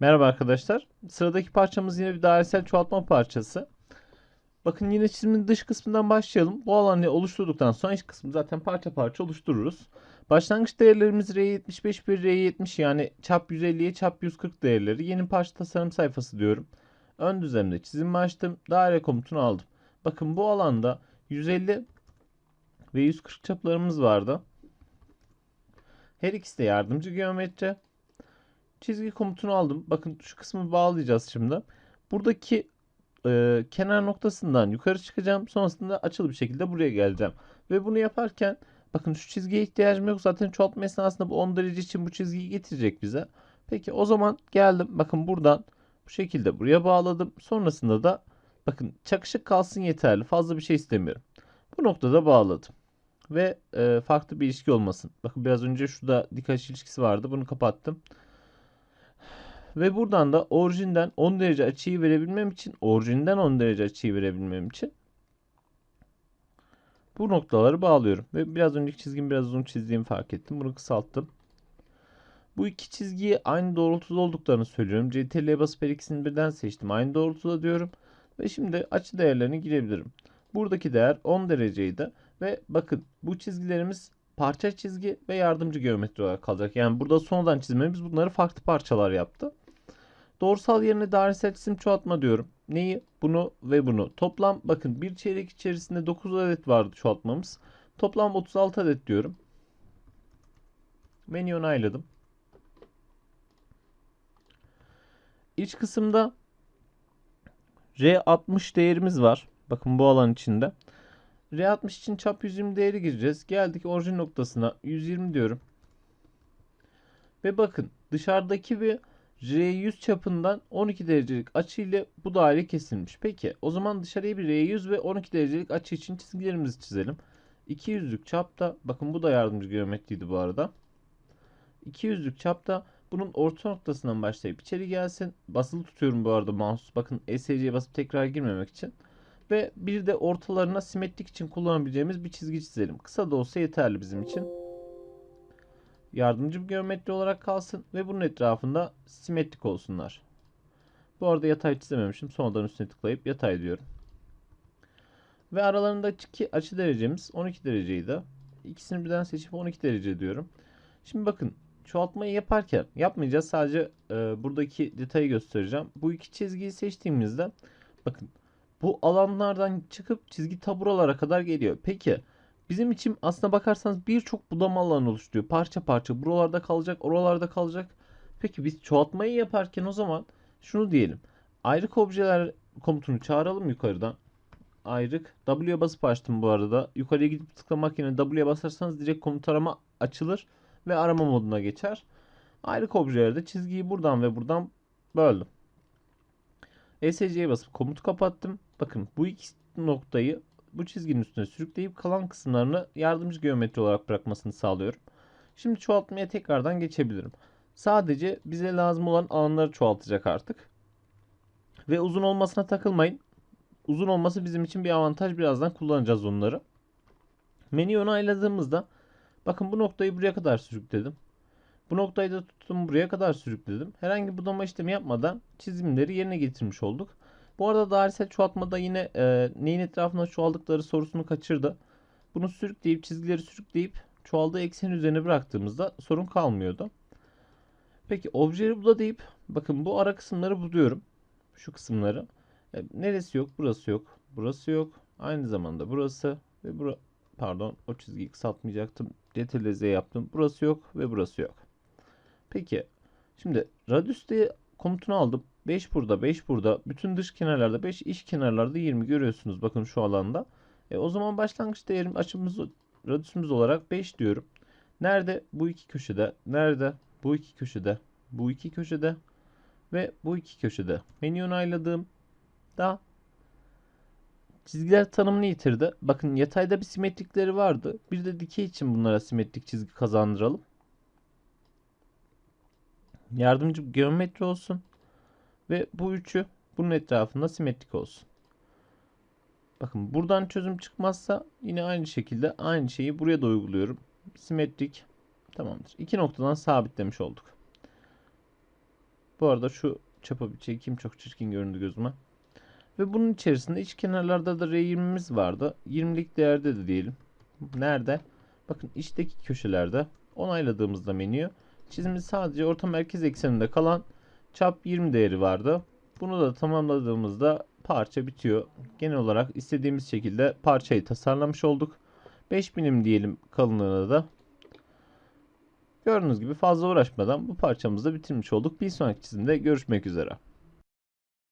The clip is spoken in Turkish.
Merhaba arkadaşlar. Sıradaki parçamız yine bir dairesel çoğaltma parçası. Bakın yine çizimin dış kısmından başlayalım. Bu alanı oluşturduktan sonra iç kısmı zaten parça parça oluştururuz. Başlangıç değerlerimiz R75 bir R70 yani çap 150'ye çap 140 değerleri. Yeni parça tasarım sayfası diyorum. Ön düzlemde çizim açtım. Daire komutunu aldım. Bakın bu alanda 150 ve 140 çaplarımız vardı. Her ikisi de yardımcı geometri. Çizgi komutunu aldım. Bakın şu kısmı bağlayacağız şimdi. Buradaki e, kenar noktasından yukarı çıkacağım. Sonrasında açılı bir şekilde buraya geleceğim. Ve bunu yaparken bakın şu çizgiye ihtiyacım yok. Zaten çoğaltma esnasında bu 10 derece için bu çizgiyi getirecek bize. Peki o zaman geldim. Bakın buradan bu şekilde buraya bağladım. Sonrasında da bakın çakışık kalsın yeterli. Fazla bir şey istemiyorum. Bu noktada bağladım. Ve e, farklı bir ilişki olmasın. Bakın biraz önce şurada dik açı ilişkisi vardı. Bunu kapattım. Ve buradan da orijinden 10 derece açıyı verebilmem için orijinden 10 derece açıyı verebilmem için bu noktaları bağlıyorum. Ve biraz önceki çizgimi biraz uzun çizdiğimi fark ettim. Bunu kısalttım. Bu iki çizgiyi aynı doğrultuda olduklarını söylüyorum. CTRL'ye basıp her ikisini birden seçtim. Aynı doğrultuda diyorum. Ve şimdi açı değerlerini girebilirim. Buradaki değer 10 dereceydi. Ve bakın bu çizgilerimiz parça çizgi ve yardımcı geometri olarak kalacak. Yani burada sonradan çizmemiz bunları farklı parçalar yaptı. Doğrusal yerine dairesel çizim çoğaltma diyorum. Neyi? Bunu ve bunu. Toplam bakın bir çeyrek içerisinde 9 adet vardı çoğaltmamız. Toplam 36 adet diyorum. Menü onayladım. İç kısımda R60 değerimiz var. Bakın bu alan içinde. R60 için çap 120 değeri gireceğiz. Geldik orijin noktasına 120 diyorum. Ve bakın dışarıdaki bir R100 çapından 12 derecelik açı ile bu daire kesilmiş. Peki o zaman dışarıya bir R100 ve 12 derecelik açı için çizgilerimizi çizelim. 200'lük çapta bakın bu da yardımcı geometriydi bu arada. 200'lük çapta bunun orta noktasından başlayıp içeri gelsin. Basılı tutuyorum bu arada mouse. Bakın ESC'ye basıp tekrar girmemek için. Ve bir de ortalarına simetrik için kullanabileceğimiz bir çizgi çizelim. Kısa da olsa yeterli bizim için. Yardımcı bir geometri olarak kalsın ve bunun etrafında simetrik olsunlar. Bu arada yatay çizememişim. Sonradan üstüne tıklayıp yatay diyorum. Ve aralarındaki açı derecemiz 12 dereceydi. İkisini birden seçip 12 derece diyorum. Şimdi bakın çoğaltmayı yaparken yapmayacağız. Sadece e, buradaki detayı göstereceğim. Bu iki çizgiyi seçtiğimizde bakın bu alanlardan çıkıp çizgi taburalara kadar geliyor. Peki bizim için aslına bakarsanız birçok budama alanı oluşturuyor. Parça parça buralarda kalacak, oralarda kalacak. Peki biz çoğaltmayı yaparken o zaman şunu diyelim. Ayrık objeler komutunu çağıralım yukarıdan. Ayrık. W'ye basıp açtım bu arada. Yukarıya gidip tıklamak yerine W'ye basarsanız direkt komut arama açılır ve arama moduna geçer. Ayrık objelerde çizgiyi buradan ve buradan böldüm. ESC'ye basıp komutu kapattım. Bakın bu iki noktayı bu çizginin üstüne sürükleyip kalan kısımlarını yardımcı geometri olarak bırakmasını sağlıyorum. Şimdi çoğaltmaya tekrardan geçebilirim. Sadece bize lazım olan alanları çoğaltacak artık. Ve uzun olmasına takılmayın. Uzun olması bizim için bir avantaj. Birazdan kullanacağız onları. Menüyü onayladığımızda bakın bu noktayı buraya kadar sürükledim. Bu noktayı da tuttum buraya kadar sürükledim. Herhangi budama işlemi yapmadan çizimleri yerine getirmiş olduk. Bu arada dairesel çoğaltmada yine e, neyin etrafında çoğaldıkları sorusunu kaçırdı. Bunu sürükleyip çizgileri sürükleyip çoğaldığı eksen üzerine bıraktığımızda sorun kalmıyordu. Peki objeleri bula deyip bakın bu ara kısımları buluyorum. Şu kısımları. E, neresi yok? Burası yok. Burası yok. Aynı zamanda burası ve bura pardon o çizgiyi kısaltmayacaktım. Detalize yaptım. Burası yok ve burası yok. Peki şimdi radius diye komutunu aldım. 5 burada 5 burada. Bütün dış kenarlarda 5 iç kenarlarda 20 görüyorsunuz bakın şu alanda. E, o zaman başlangıç değerim açımız radiusumuz olarak 5 diyorum. Nerede? Bu iki köşede. Nerede? Bu iki köşede. Bu iki köşede. Ve bu iki köşede. Menü onayladığım da çizgiler tanımını yitirdi. Bakın yatayda bir simetrikleri vardı. Bir de dikey için bunlara simetrik çizgi kazandıralım. Yardımcı geometri olsun. Ve bu üçü bunun etrafında simetrik olsun. Bakın buradan çözüm çıkmazsa yine aynı şekilde aynı şeyi buraya da uyguluyorum. Simetrik tamamdır. İki noktadan sabitlemiş olduk. Bu arada şu çapa bir çekeyim çok çirkin göründü gözüme. Ve bunun içerisinde iç kenarlarda da R20'miz vardı. 20'lik değerde de diyelim. Nerede? Bakın içteki köşelerde onayladığımızda menüyü çizimimiz sadece orta merkez ekseninde kalan çap 20 değeri vardı. Bunu da tamamladığımızda parça bitiyor. Genel olarak istediğimiz şekilde parçayı tasarlamış olduk. 5 milim diyelim kalınlığına da. Gördüğünüz gibi fazla uğraşmadan bu parçamızı da bitirmiş olduk. Bir sonraki çizimde görüşmek üzere.